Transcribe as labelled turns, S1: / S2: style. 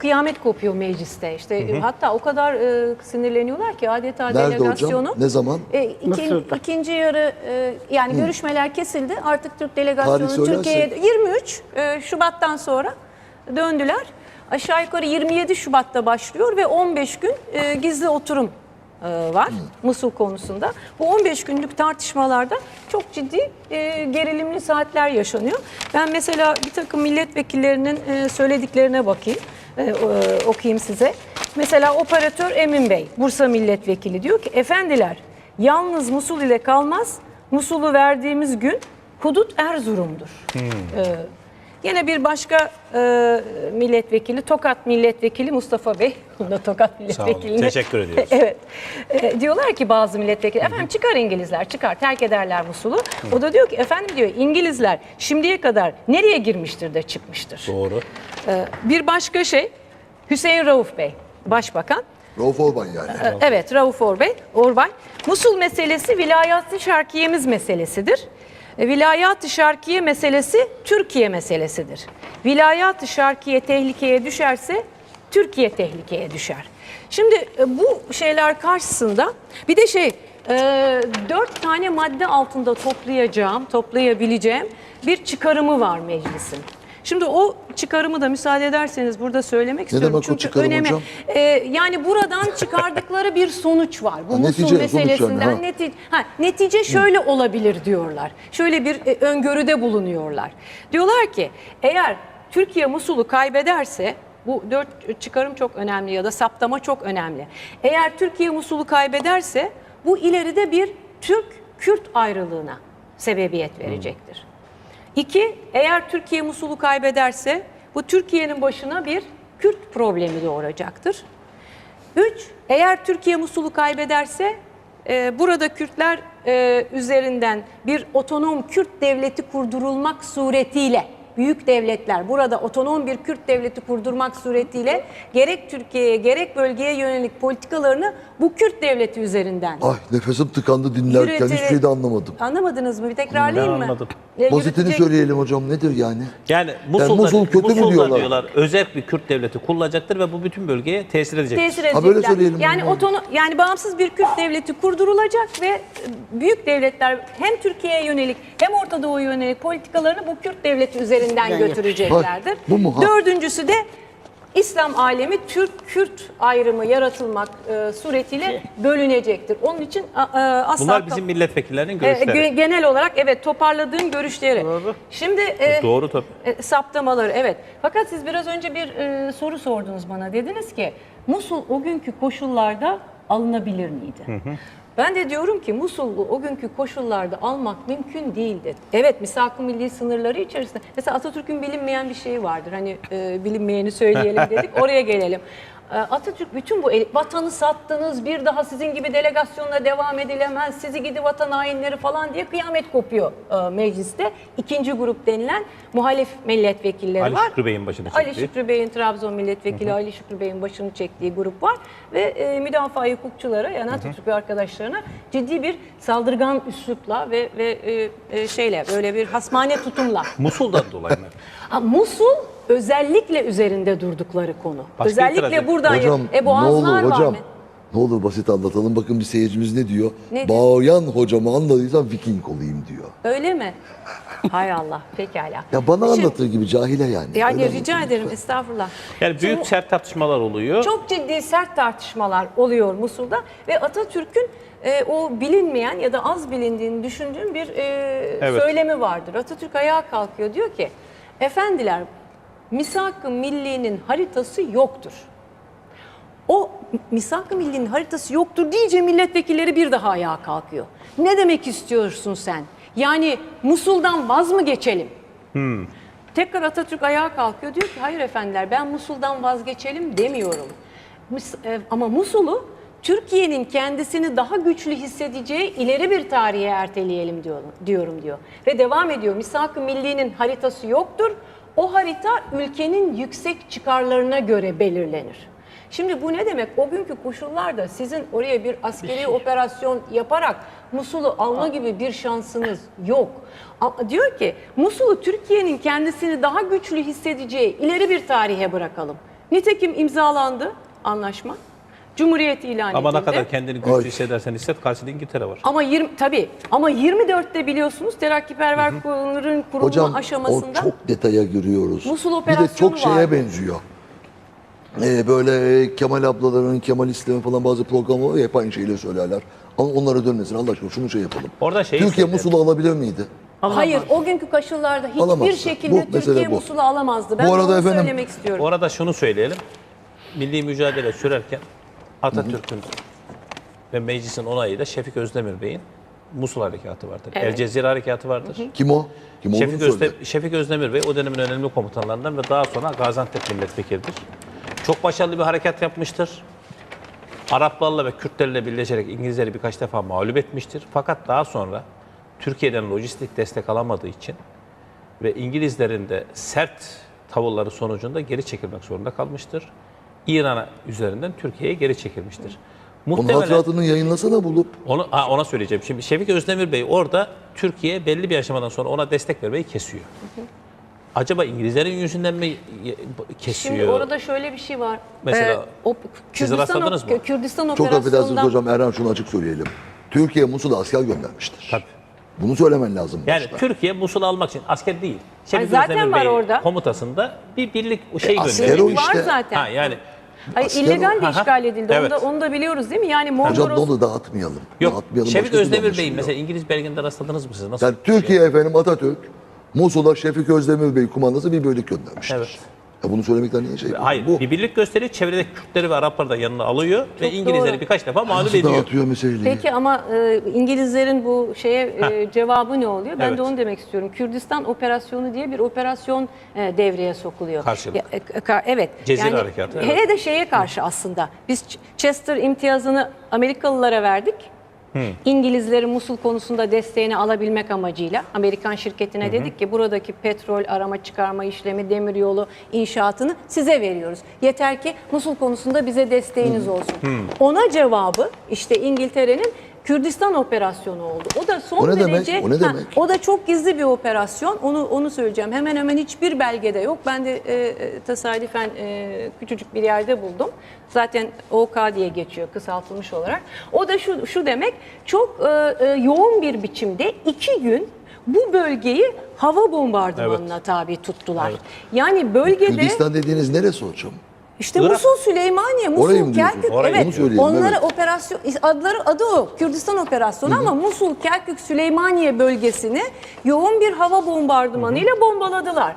S1: kıyamet kopuyor mecliste. İşte e, hatta o kadar e, sinirleniyorlar ki adeta
S2: Nerede
S1: delegasyonu.
S3: hocam? Ne zaman?
S1: E, iki-
S4: Mısır'da.
S1: ikinci yarı e, yani görüşmeler kesildi. Artık Türk delegasyonu. Türkiye'ye 23 e, Şubat'tan sonra döndüler. Aşağı yukarı 27 Şubat'ta başlıyor ve 15 gün e, gizli oturum e, var Musul konusunda. Bu 15 günlük tartışmalarda çok ciddi e, gerilimli saatler yaşanıyor. Ben mesela bir takım milletvekillerinin e, söylediklerine bakayım, e, okuyayım size. Mesela operatör Emin Bey, Bursa milletvekili diyor ki efendiler yalnız Musul ile kalmaz, Musul'u verdiğimiz gün hudut Erzurum'dur. E, Yine bir başka e, milletvekili, Tokat milletvekili Mustafa Bey, bunda Tokat
S5: olun,
S1: milletvekili.
S5: teşekkür ediyoruz.
S1: evet. E, diyorlar ki bazı milletvekili, efendim çıkar İngilizler, çıkar, terk ederler Musul'u. O da diyor ki, efendim diyor İngilizler şimdiye kadar nereye girmiştir de çıkmıştır.
S5: Doğru.
S1: E, bir başka şey, Hüseyin Rauf Bey, başbakan.
S3: Rauf Orban yani.
S1: E, Evet, Rauf Orbay. Orbay. Musul meselesi vilayat-ı şarkiye'miz meselesidir. E, Vilayat-ı şarkiye meselesi Türkiye meselesidir. Vilayat-ı şarkiye tehlikeye düşerse Türkiye tehlikeye düşer. Şimdi e, bu şeyler karşısında bir de şey e, dört tane madde altında toplayacağım, toplayabileceğim bir çıkarımı var meclisin. Şimdi o çıkarımı da müsaade ederseniz burada söylemek istiyorum.
S3: demek o
S1: Çünkü
S3: çıkarım
S1: önemi,
S3: hocam?
S1: e, yani buradan çıkardıkları bir sonuç var. Bu
S3: Ha,
S1: Musul
S3: netice, sonuç yani,
S1: meselesinden
S3: ha.
S1: neti- ha, netice şöyle olabilir diyorlar. Şöyle bir e, öngörüde bulunuyorlar. Diyorlar ki eğer Türkiye Musul'u kaybederse bu dört çıkarım çok önemli ya da saptama çok önemli. Eğer Türkiye Musul'u kaybederse bu ileride bir Türk-Kürt ayrılığına sebebiyet verecektir. İki, eğer Türkiye Musul'u kaybederse bu Türkiye'nin başına bir Kürt problemi doğuracaktır. Üç, eğer Türkiye Musul'u kaybederse e, burada Kürtler e, üzerinden bir otonom Kürt devleti kurdurulmak suretiyle büyük devletler burada otonom bir Kürt devleti kurdurmak suretiyle gerek Türkiye'ye gerek bölgeye yönelik politikalarını bu Kürt devleti üzerinden
S3: Ay nefesim tıkandı dinlerken hiçbir şey de anlamadım.
S1: Anlamadınız mı? Bir tekrarlayayım
S5: Ben
S1: mı?
S5: anladım.
S1: E,
S3: Basitini
S1: yürütecek-
S3: söyleyelim hocam nedir yani?
S5: Yani Musul'da,
S3: Musul kötü mü
S5: Musul'da
S3: diyorlar?
S5: özel bir Kürt devleti kurulacaktır ve bu bütün bölgeye tesir edecektir.
S1: tesir
S3: Ha,
S1: edecekler.
S3: böyle söyleyelim
S1: yani
S3: bunu.
S1: otono, yani bağımsız bir Kürt devleti kurdurulacak ve e, büyük devletler hem Türkiye'ye yönelik hem Orta Doğu'ya yönelik politikalarını bu Kürt devleti üzerinden
S4: Yani-
S1: götüreceklerdir.
S3: Bu mu? Ha.
S1: Dördüncüsü de İslam alemi Türk-Kürt ayrımı yaratılmak e, suretiyle bölünecektir. Onun için a, asla
S5: Bunlar bizim milletvekillerinin
S1: e,
S5: görüşleri.
S1: ge- genel olarak evet toparladığım görüşleri.
S5: Doğru.
S1: Şimdi e,
S5: Doğru tabii.
S1: e, saptamaları evet. Fakat siz biraz önce bir e, soru sordunuz bana. Dediniz ki Musul o günkü koşullarda alınabilir miydi? Ben de diyorum ki Musul'u o günkü koşullarda almak mümkün değildi. Evet misak-ı milli sınırları içerisinde. Mesela Atatürk'ün bilinmeyen bir şeyi vardır. Hani e, bilinmeyeni söyleyelim dedik. Oraya gelelim. E, Atatürk bütün bu vatanı sattınız bir daha sizin gibi delegasyonla devam edilemez sizi gidi vatan hainleri falan diye kıyamet kopuyor e, mecliste. İkinci grup denilen muhalif milletvekilleri
S5: Ali
S1: var.
S5: Şükrü Bey'in başını
S1: Ali
S5: çektiği.
S1: Şükrü Bey'in Trabzon milletvekili Ali Şükrü Bey'in başını çektiği grup var ve e, müdafaa hukukçulara yani Atatürk ve arkadaşlarına ciddi bir saldırgan üslupla ve ve e, e, şeyle böyle bir hasmane tutumla
S5: Musul'dan dolayı mı?
S1: Ha, Musul özellikle üzerinde durdukları konu.
S5: Başka
S1: özellikle buradan
S3: Hocam
S1: e,
S3: ne olur
S1: var
S3: hocam?
S1: mı?
S3: Ne olur basit anlatalım. Bakın bir seyircimiz ne diyor?
S1: Ne diyor?
S3: Bağlayan hocamı anladıysan Viking olayım diyor.
S1: Öyle mi? Hay Allah pekala.
S3: Ya bana
S1: Şimdi-
S3: anlatır gibi cahile yani.
S1: Yani
S3: Öyle
S1: rica ederim estağfurullah.
S5: Yani büyük
S1: Şimdi-
S5: sert tartışmalar oluyor.
S1: Çok ciddi sert tartışmalar oluyor Musul'da ve Atatürk'ün e, o bilinmeyen ya da az bilindiğini düşündüğüm bir e,
S5: Evet.
S1: söylemi vardır. Atatürk ayağa kalkıyor diyor ki efendiler misak-ı millinin haritası yoktur. O misak-ı millinin haritası yoktur deyince milletvekilleri bir daha ayağa kalkıyor. Ne demek istiyorsun sen? Yani Musul'dan vaz mı geçelim? Tekrar Atatürk ayağa kalkıyor diyor ki hayır efendiler ben Musul'dan vazgeçelim demiyorum. E, Ama Musul'u Türkiye'nin kendisini daha güçlü hissedeceği ileri bir tarihe erteleyelim diyorum, diyorum diyor. Ve devam ediyor. Misak-ı Milli'nin haritası yoktur. O harita ülkenin yüksek çıkarlarına göre belirlenir. Şimdi bu ne demek? O günkü koşullarda sizin oraya bir askeri operasyon yaparak Musul'u alma gibi bir şansınız yok. Diyor ki Musul'u Türkiye'nin kendisini daha güçlü hissedeceği ileri bir tarihe bırakalım. Nitekim imzalandı anlaşma. Cumhuriyet ilan
S5: Ama ne kadar kendini güçlü hissedersen hisset karşısında İngiltere var.
S1: Ama 20 tabii ama 24'te biliyorsunuz terakkiperver kurulların kurulma
S3: Hocam
S1: aşamasında
S3: o çok detaya giriyoruz.
S1: Musul
S3: bir de
S1: operasyonu
S3: çok şeye
S1: vardı.
S3: benziyor. Ee, böyle Kemal ablaların, Kemalistlerin falan bazı programları hep aynı şeyleri söylerler. Ama onlara dönmesin Allah aşkına şunu şey yapalım.
S5: Orada şeyi
S3: Türkiye. Musul'u alabilir miydi?
S1: Hayır, o günkü koşullarda hiçbir
S3: Alamazdı.
S1: şekilde
S3: Bu, mesele
S1: Türkiye
S3: bu.
S1: Musul'u alamazdı. Ben
S3: Bu arada
S1: bunu
S3: efendim-
S1: söylemek istiyorum.
S5: Orada şunu söyleyelim. Milli mücadele sürerken Atatürk'ün ve meclisin onayıyla Şefik Özdemir Bey'in Musul Harekatı vardır.
S1: Evet.
S5: El Cezire Harekatı vardır.
S3: Kim o? Kim olduğunu
S5: Şefik,
S3: söyle.
S5: Özde, Şefik Özdemir Bey o dönemin önemli komutanlarından ve daha sonra Gaziantep milletvekilidir. Çok başarılı bir harekat yapmıştır. Araplarla ve Kürtlerle birleşerek İngilizleri birkaç defa mağlup etmiştir. Fakat daha sonra Türkiye'den lojistik destek alamadığı için ve İngilizlerin de sert tavırları sonucunda geri çekilmek zorunda kalmıştır. İran üzerinden Türkiye'ye geri çekilmiştir.
S3: Onun
S5: Muhtemelen
S3: hatıratını yayınlasana bulup.
S5: onu, ha, ona söyleyeceğim. Şimdi Şefik Özdemir Bey orada Türkiye belli bir aşamadan sonra ona destek vermeyi kesiyor. Acaba İngilizlerin yüzünden mi y- kesiyor?
S1: Şimdi orada şöyle bir şey var.
S5: Mesela
S1: o
S5: siz
S1: Kürdistan,
S5: mı?
S1: Kürdistan
S3: Çok affedersiniz
S1: operasyonundan
S3: hocam Erhan şunu açık söyleyelim. Türkiye Musul'a asker göndermiştir.
S5: Tabii.
S3: Bunu söylemen lazım
S5: Yani
S3: başta.
S5: Türkiye Musul'u almak için asker değil. Şefik
S1: zaten
S5: Özdemir
S1: var
S5: Bey'in
S1: orada.
S5: komutasında bir birlik şey
S3: asker
S5: gönderiyor.
S3: o işte.
S1: var zaten.
S5: Ha yani
S1: Hayır, illegal de işgal edildi.
S5: evet.
S1: Onu, da, onu da biliyoruz değil mi? Yani
S3: Hocam
S1: Mondros
S3: onu dağıtmayalım.
S5: yok.
S3: Dağıtmayalım.
S5: Şefik Özdemir
S3: anlaşılıyor.
S5: mesela İngiliz belgende rastladınız mı siz? Nasıl?
S3: Yani Türkiye efendim Atatürk Musul'a Şefik Özdemir Bey kumandası bir bölük göndermiştir.
S5: Evet.
S3: Ya bunu söylemekten niye şey?
S5: Hayır,
S3: Bu
S5: bir birlik gösteriyor. Çevredeki Kürtleri ve Arapları da yanına alıyor ve
S1: Çok
S5: İngilizleri
S1: doğru.
S5: birkaç defa mağlup
S3: nasıl
S5: ediyor.
S3: dağıtıyor meseleyi?
S1: Peki ama e, İngilizlerin bu şeye e, cevabı ne oluyor? Ben
S5: Evet.
S1: de onu demek istiyorum. Kürdistan operasyonu diye bir operasyon e, devreye sokuluyor.
S5: Karşılık.
S1: Ya, e, ka- evet.
S5: Cezire harekatı, evet.
S1: Hele de şeye karşı aslında. Biz Ch- Chester imtiyazını Amerikalılara verdik. İngilizlerin Musul konusunda desteğini alabilmek amacıyla Amerikan şirketine dedik ki buradaki petrol arama çıkarma işlemi, demiryolu inşaatını size veriyoruz. Yeter ki Musul konusunda bize desteğiniz olsun. Ona cevabı işte İngiltere'nin Kürdistan operasyonu oldu. O da son
S3: O ne demek?
S1: derece
S3: O ne
S1: Ha,
S3: demek?
S1: o da çok gizli bir operasyon. Onu onu söyleyeceğim. Hemen hemen hiçbir belgede yok. Ben de e, e, tesadüfen e, küçücük bir yerde buldum. Zaten OK diye geçiyor kısaltılmış olarak. O da şu şu demek. Çok e, e, yoğun bir biçimde iki gün bu bölgeyi hava bombardımanına tabi tuttular.
S5: Evet.
S1: Yani bölgede
S3: Kürdistan dediğiniz neresi hocam?
S1: İşte
S5: Irak.
S1: Musul, Süleymaniye, Musul,
S3: Orayı mı diyorsunuz?
S1: Kerkük.
S5: Orayı.
S1: evet.
S3: Onu söyleyelim,
S1: Onları
S3: evet.
S1: operasyon adları adı o. Kürdistan operasyonu ama Musul, Kerkük, Süleymaniye bölgesini yoğun bir hava bombardımanıyla bombaladılar.